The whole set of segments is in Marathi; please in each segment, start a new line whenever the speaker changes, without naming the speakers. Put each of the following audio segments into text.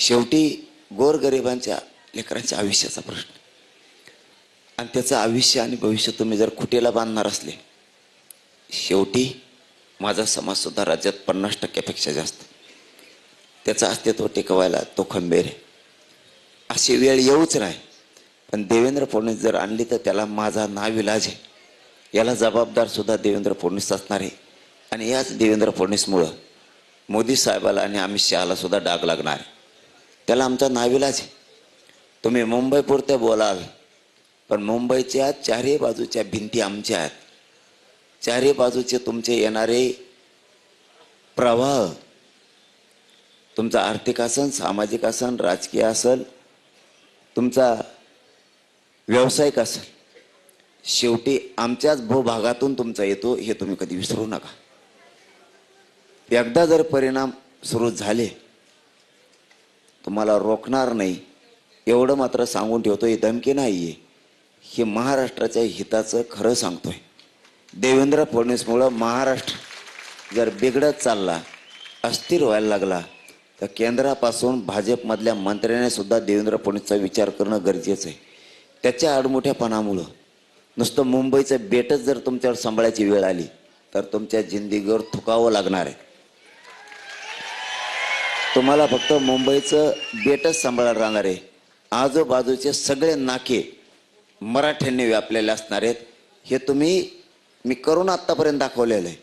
शेवटी गोरगरिबांच्या लेकरांच्या आयुष्याचा प्रश्न. आणि त्याचं आयुष्य आणि भविष्य तुम्ही जर खुटेला बांधणार असले शेवटी माझा समाजसुद्धा राज्यात पन्नास टक्क्यापेक्षा जास्त. त्याचं अस्तित्व टिकवायला तो खंबीर आहे. अशी वेळ येऊच नाही. पण देवेंद्र फडणवीस जर आणली तर त्याला माझा नाविलाज आहे. याला जबाबदार सुद्धा देवेंद्र फडणवीस असणार आहे. आणि याच देवेंद्र फडणवीसमुळं मोदी साहेबाला आणि अमित शहाला सुद्धा डाग लागणार आहे. त्याला आमचा नाविलाच आहे. तुम्ही मुंबईपुरतं बोलाल पण मुंबईच्या चारही बाजूच्या भिंती आमच्या आहेत. चारही बाजूचे तुमचे येणारे प्रवाह तुमचा आर्थिक असन सामाजिक असन राजकीय असल तुमचा व्यावसायिक असेल शेवटी आमच्याच भूभागातून तुमचा येतो हे तुम्ही कधी विसरू नका. एकदा जर परिणाम सुरू झाले तुम्हाला रोखणार नाही. एवढं मात्र सांगून ठेवतो ही धमकी नाही आहे हे महाराष्ट्राच्या हिताचं खरं सांगतोय. देवेंद्र फडणवीसमुळं महाराष्ट्र जर बिघडत चालला अस्थिर व्हायला लागला तर केंद्रापासून भाजपमधल्या मंत्र्याने सुद्धा देवेंद्र फडणवीसचा विचार करणं गरजेचं आहे. त्याच्या आडमुठ्यापणामुळं. नुसतं मुंबईचं बेटच जर तुमच्यावर सांभाळायची वेळ आली तर तुमच्या जिंदगीवर थुकावं लागणार आहे. तुम्हाला फक्त मुंबईचं बेटच सांभाळायला राहणार आहे. आजूबाजूचे सगळे नाके मराठ्यांनी व्यापलेले असणार आहेत. हे तुम्ही मी करून आत्तापर्यंत दाखवलेलं आहे.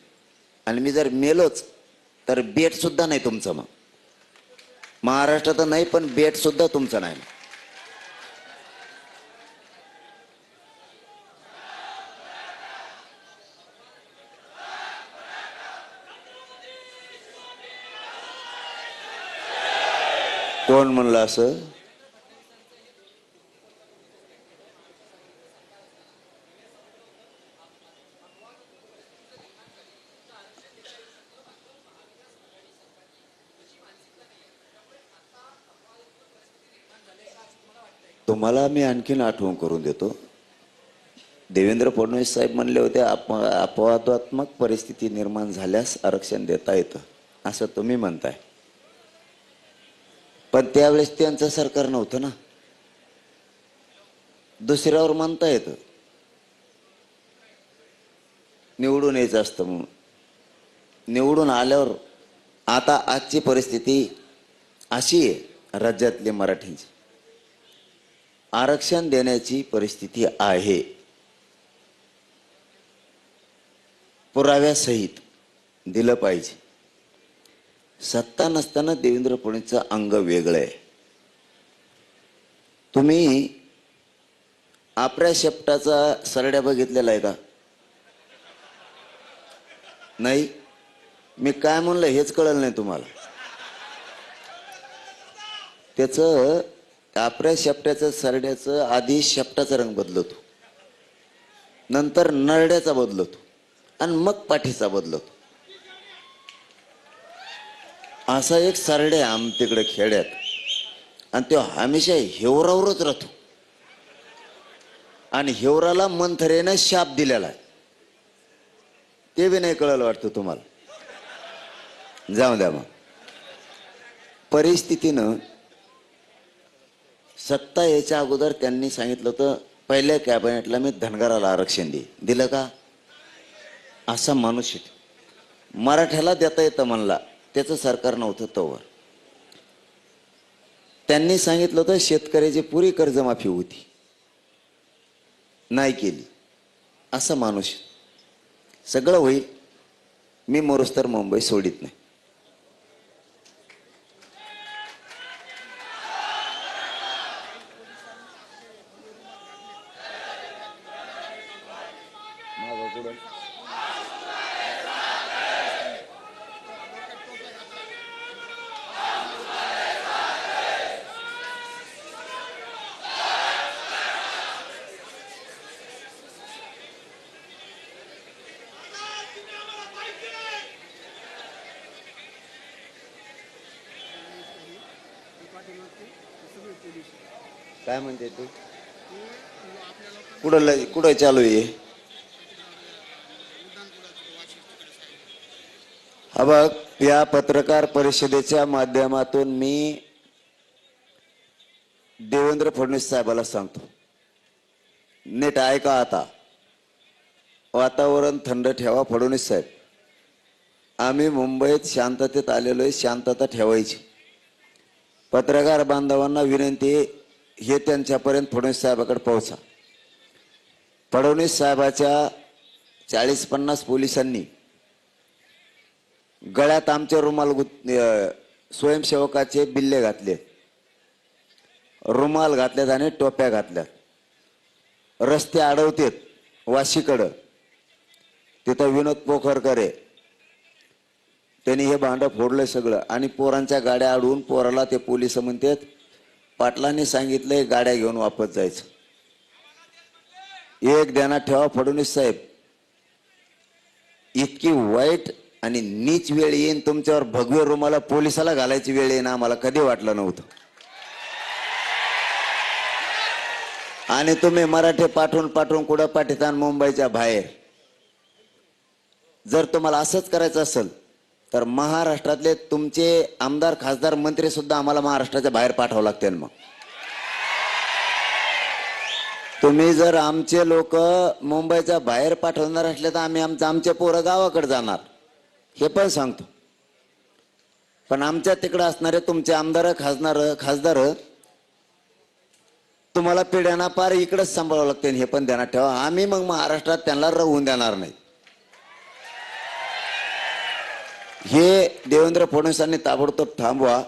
आणि मी जर मेलोच तर बेटसुद्धा नाही तुमचं मग. महाराष्ट्रात नाही पण बेटसुद्धा तुमचं नाही कोण म्हणलं असं? तुम्हाला मी आणखीन आठवण करून देतो. देवेंद्र फडणवीस साहेब म्हणले होते अप अपवादात्मक परिस्थिती निर्माण झाल्यास आरक्षण देता येतं. असं तुम्ही म्हणताय. पण त्यावेळेस त्यांचं सरकार नव्हतं ना. दुसऱ्यावर मानता येतं. निवडून यायचं असतं म्हणून. निवडून आल्यावर आता आजची परिस्थिती अशी आहे राज्यातली मराठींची. आरक्षण देण्याची परिस्थिती आहे. पुराव्यासहित दिलं पाहिजे. सत्ता नसताना देवेंद्र फडणवीसचं अंग वेगळं आहे. तुम्ही आपल्या शेपटाचा सरड्या बघितलेला आहे का? नाही. मी काय म्हणलं हेच कळलं नाही तुम्हाला. त्याचं आपल्या शेपट्याचं सरड्याचं आधी शेपटाचा रंग बदलतो. नंतर नरड्याचा बदलतो. आणि मग पाठीचा बदलतो. असा एक सरडे आम तिकडे खेड्यात. आणि तो हमेशा हेवरावरच राहतो. आणि हेवराला मंथरेनं शाप दिलेला आहे. ते बी नाही कळलं वाटतं तुम्हाला. जाऊ द्या मग. परिस्थितीनं सत्ता यायच्या अगोदर त्यांनी सांगितलं होतं पहिल्या कॅबिनेटला मी धनगराला आरक्षण दे. दिलं का? असा माणूस मराठ्याला देता येतं म्हणला. त्याचं सरकार नव्हतं तोवर. त्यांनी सांगितलं होतं शेतकऱ्याची पुरी कर्जमाफी होती. नाही केली. असा माणूस सगळं होईल. मी मोरस्तर मुंबई सोडित नाही. काय म्हणते तू? कुठं लय- कुठं चालू आहे हा? बघ या पत्रकार परिषदेच्या माध्यमातून मी देवेंद्र फडणवीस साहेबाला सांगतो. नीट ऐका आता. वातावरण थंड ठेवा फडणवीस साहेब. आम्ही मुंबईत शांततेत आलेलो आहे शांतता ठेवायची. पत्रकार बांधवांना विनंती आहे, हे त्यांच्यापर्यंत फडणवीस साहेबाकडे पोहोचा. फडणवीस साहेबाच्या चाळीस पन्नास पोलिसांनी गळ्यात आमच्या रुमाल गुत स्वयंसेवकाचे बिल्ले घातले. रुमाल घातल्यात आणि टोप्या घातल्यात. रस्ते अडवतेत वाशीकडं. तिथं विनोद पोखरकर आहे. त्यांनी हे भांडं फोडलंय सगळं आणि पोरांच्या गाड्या अडवून पोराला ते पोलीस म्हणतात पाटलांनी सांगितलंय गाड्या घेऊन वापस जायचं. एक ध्यानात ठेवा फडणवीस साहेब. इतकी वाईट आणि नीच वेळ येईन तुमच्यावर भगवे रुमाला पोलिसाला घालायची वेळ येईन आम्हाला कधी वाटलं नव्हतं. आणि तुम्ही मराठी पाठवून पाठवून कुठं पाठितान मुंबईच्या बाहेर? जर तुम्हाला असंच करायचं असेल तर महाराष्ट्रातले तुमचे आमदार खासदार मंत्री सुद्धा आम्हाला महाराष्ट्राच्या बाहेर पाठवावं लागतील मग. तुम्ही जर आमचे लोक मुंबईच्या बाहेर पाठवणार असले तर आम्ही आमचं आमचे पोरं गावाकडे जाणार. हे पण सांगतो. पण आमच्या तिकडे असणारे तुमचे आमदार खासदार खासदार तुम्हाला पिढ्यांना पार इकडेच सांभाळावं लागते हे पण ध्यानात ठेवा. आम्ही मग महाराष्ट्रात त्यांना राहून देणार नाही. हे देवेंद्र फडणवीसांनी ताबडतोब थांबवा.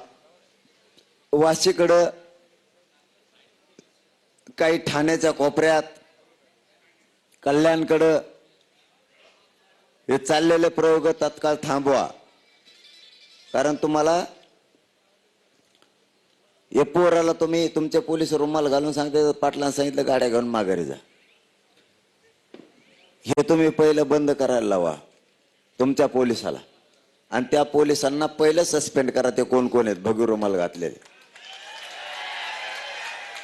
वाशीकडं काही ठाण्याच्या कोपऱ्यात कल्याणकडं हे चाललेले प्रयोग तत्काळ थांबवा. कारण तुम्हाला हे पोराला तुम्ही तुमच्या पोलीस रुमाल घालून सांगते पाटलांना सांगितलं गाड्या घेऊन माघारी जा. हे तुम्ही पहिलं बंद करायला लावा तुमच्या पोलिसाला. आणि त्या पोलिसांना पहिलं सस्पेंड करा ते कोण कोण आहेत? भगी रुमाल घातलेले.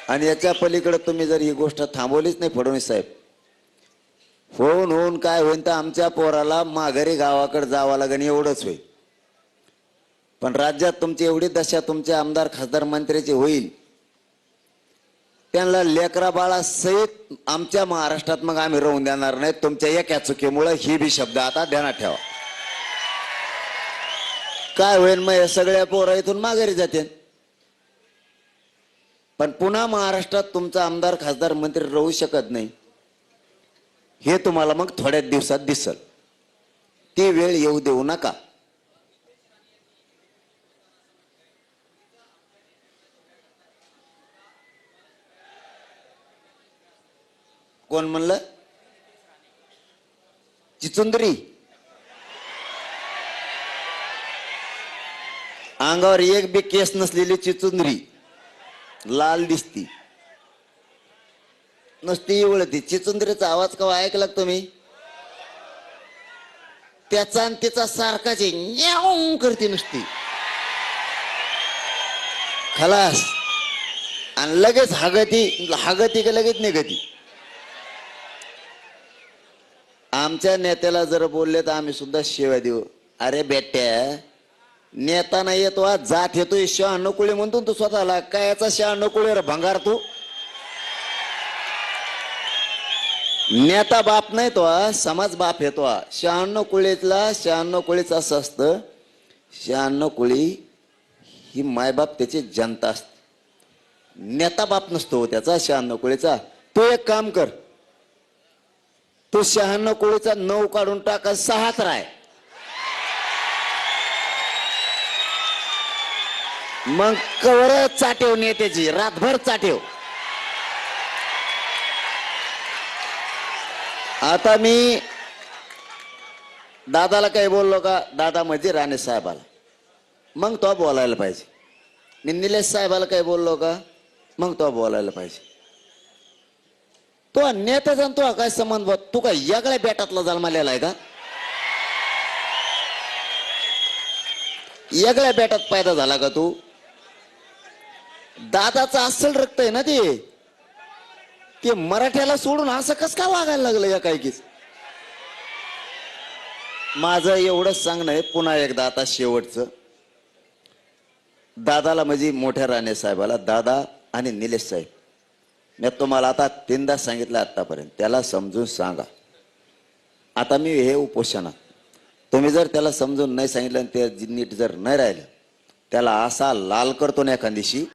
आणि याच्या पलीकडे तुम्ही जर ही गोष्ट थांबवलीच नाही फडणवीस साहेब. होऊन होऊन काय होईन तर आमच्या पोराला माघारी गावाकडे जावं लागेल एवढंच होईल. पण राज्यात तुमची एवढी दशा तुमचे आमदार खासदार मंत्र्याची होईल. त्यांना लेकरा बाळा सहित आमच्या महाराष्ट्रात मग आम्ही राहून देणार नाही तुमच्या एका चुकीमुळे ही बी शब्द आता ध्यानात ठेवा. काय होईल मग या सगळ्या पोरा इथून माघारी जाते पण पुन्हा महाराष्ट्रात तुमचा आमदार खासदार मंत्री राहू शकत नाही. हे तुम्हाला मग थोड्याच दिवसात दिसल. ती वेळ येऊ देऊ नका. कोण म्हणलं? चिचुंदरी. अंगावर एक बी केस नसलेली चिचुंदरी. लाल दिसती. नुसती वळती चिचुंदरीचा आवाज कवा ऐकला तुम्ही? त्याचा आणि तिचा सारखाच आहे. करते नुसती. खलास. आणि लगेच हागती हागती का लगेच निघती. आमच्या नेत्याला जर बोलले तर आम्ही सुद्धा शिव्या देऊ. अरे बेट्या नेता नाही येतो आज जात येतोय शहा नकुळे म्हणतो तू स्वतःला. काय याचा शहा नकुळे रे भंगार तू? नेता बाप नाही तो समाज बाप येतो शहाण्णव कुळीतला शहाण्णव कुळीच असं असतं. शहाण्णव कुळी ही मायबाप त्याची जनता असते. नेता बाप नसतो त्याचा शहाण्णव कुळीचा तू एक काम कर. तो शहाण्णव कुळीचा नऊ काढून टाका सहाच राय मग कवर चाटेव नेत्याची रातभर चाटेव. आता मी दादाला काही बोललो का दादा म्हणजे राणे साहेबाला. मग तो बोलायला पाहिजे. मी निलेश साहेबाला काही बोललो का मग तो बोलायला पाहिजे. तो नेत्याचा आणि तो काय संबंध तू काय यागळ्या बेटातला जन्मालेला आहे का? यागळ्या बेटात पैदा झाला का तू? दादाचं अस्सल रक्त आहे ना ते? ते मराठ्याला सोडून असं कस का वागायला लागलं या काय माझं एवढंच सांगणं आहे पुन्हा एकदा आता शेवटचं. दादाला म्हणजे मोठ्या राणे साहेबाला दादा आणि निलेश साहेब. मी तुम्हाला आता तीनदा सांगितलं आतापर्यंत त्याला समजून सांगा. आता मी हे उपोषणात. तुम्ही जर त्याला समजून नाही सांगितलं आणि ते नीट जर नाही राहिलं त्याला असा लाल करतो ना एखाद दिवशी.